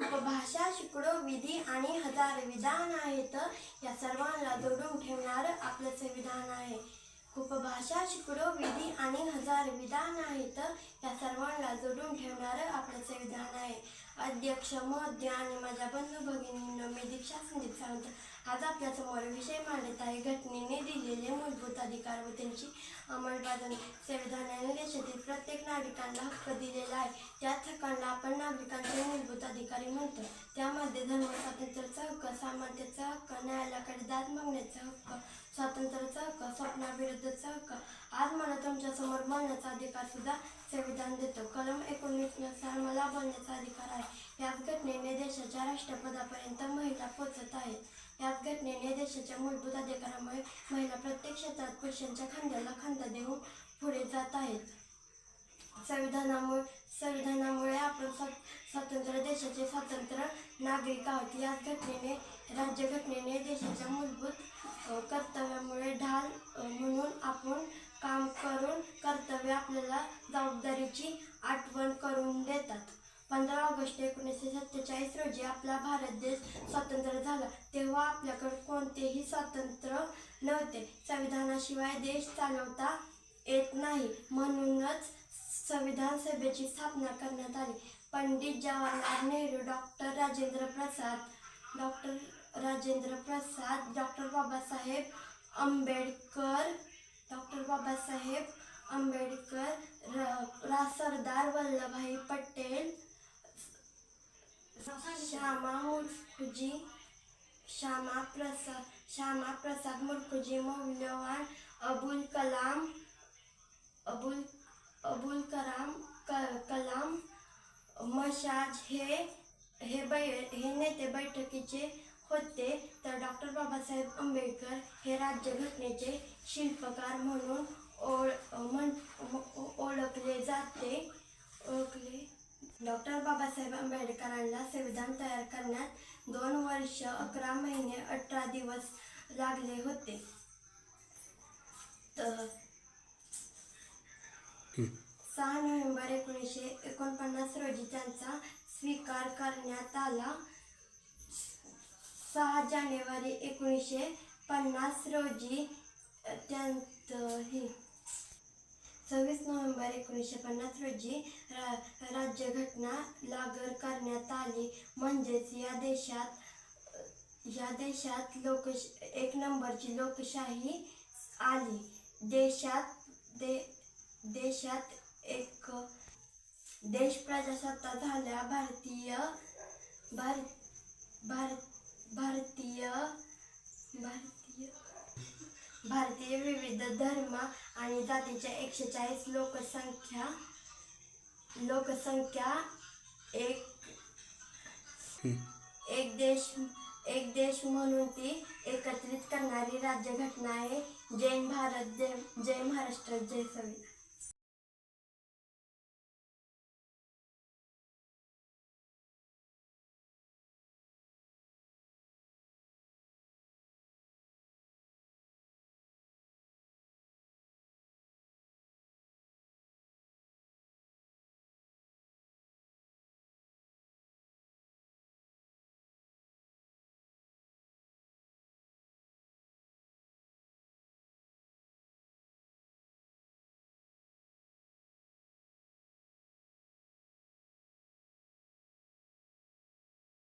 उपभाषा शिकडो विधी आणि हजार विधान आहेत. या सर्वांना जोडून ठेवणार आपलं संविधान आहे. उपभाषा शिकडो विधी आणि हजार विधान आहेत. या सर्वांना जोडून ठेवणार आपलं संविधान आहे. अध्यक्ष महोदय आणि माझ्या बंधू भगिनींना मी दीक्षा संदीप सावंत. आज आपल्यासमोर विषय मांडत आहे. घटनेने दिलेले मूलभूत अधिकार व त्यांची अंमलबजावणी. संविधानाने देशातील प्रत्येक नागरिकांना हक्क दिलेला आहे. त्याच हक्कांना आपण नागरिकांचे मूलभूत अधिकारी म्हणतो. त्यामध्ये धर्म स्वातंत्र्याचा हक्क सामर्थ्याचा हक्क न्यायालयाकडे दाद मागण्याचा हक्क स्वातंत्र्याचा हक्क स्वप्नाविरुद्धचा हक्क. आज मला तुमच्यासमोर बोलण्याचा अधिकार सुद्धा संविधान देतो. कलम एकोणीसनुसार मला बोलण्याचा अधिकार आहे. याच घटनेने देशाच्या राष्ट्रपदापर्यंत महिला पोचत आहेत. याच घटनेने देशाच्या मूलभूत अधिकारामुळे महिला प्रत्येक क्षेत्रात पुरुषांच्या खांद्याला खांदा देऊन पुढे जात आहेत. संविधानामुळे संविधानामुळे आपण स्वा स्वतंत्र देशाचे स्वतंत्र नागरिक आहोत. या घटनेने राज्यघटनेने देशाच्या मूलभूत कर्तव्यामुळे ढाल म्हणून आपण काम करून कर्तव्य आपल्याला जबाबदारीची आठवण करून देतात. पंधरा ऑगस्ट एकोणीसशे सत्तेचाळीस रोजी आपला भारत देश स्वतंत्र झाला. तेव्हा आपल्याकडे कोणतेही स्वातंत्र्य नव्हते. संविधानाशिवाय देश चालवता येत नाही. म्हणूनच संविधान सभेची स्थापना करण्यात आली. Pandit Jawaharlal Nehru doctor Rajendra Prasad doctor Rajendra Prasad doctor Babasaheb Ambedkar doctor Babasaheb Ambedkar र- रा सरदार वल्लभभाई पटेल श्यामा मुखर्जी श्यामा प्रसाद श्यामा प्रसाद मुखर्जी मौल्यवान अबुल कलाम अबुल अबुल कलाम क- कलाम मशाज हे हे बै हे नेते बैठकीचे होते तर डॉक्टर बाबासाहेब आंबेडकर हे राज्यघटनेचे शिल्पकार म्हणून ओळ म्हण ओळखले जाते. ओळखले. डॉक्टर बाबासाहेब आंबेडकरांना संविधान तयार करण्यात दोन वर्ष अकरा महिने अठरा दिवस लागले होते. तर सहा नोव्हेंबर एकोणीसशे एकोणपन्नास रोजी त्यांचा स्वीकार करण्यात आला. सहा जानेवारी एकोणीसशे पन्नास रोजी त्यांत हे सव्वीस नोव्हेंबर एकोणीसशे पन्नास रोजी रा राज्यघटना लागू करण्यात आली. म्हणजेच या देशात या देशात लोकश एक नंबरची लोकशाही आली. देशात दे देशात एक देश प्रजासत्ता झाल्या भारतीय भार भार भारतीय भारतीय. भारतीय विविध धर्म आणि जातीच्या एकशे चाळीस लोकसंख्या लोकसंख्या एक एक देश एक देश म्हणून ती एकत्रित करणारी राज्यघटना आहे. जय भारत जय जय महाराष्ट्र जय संविधान.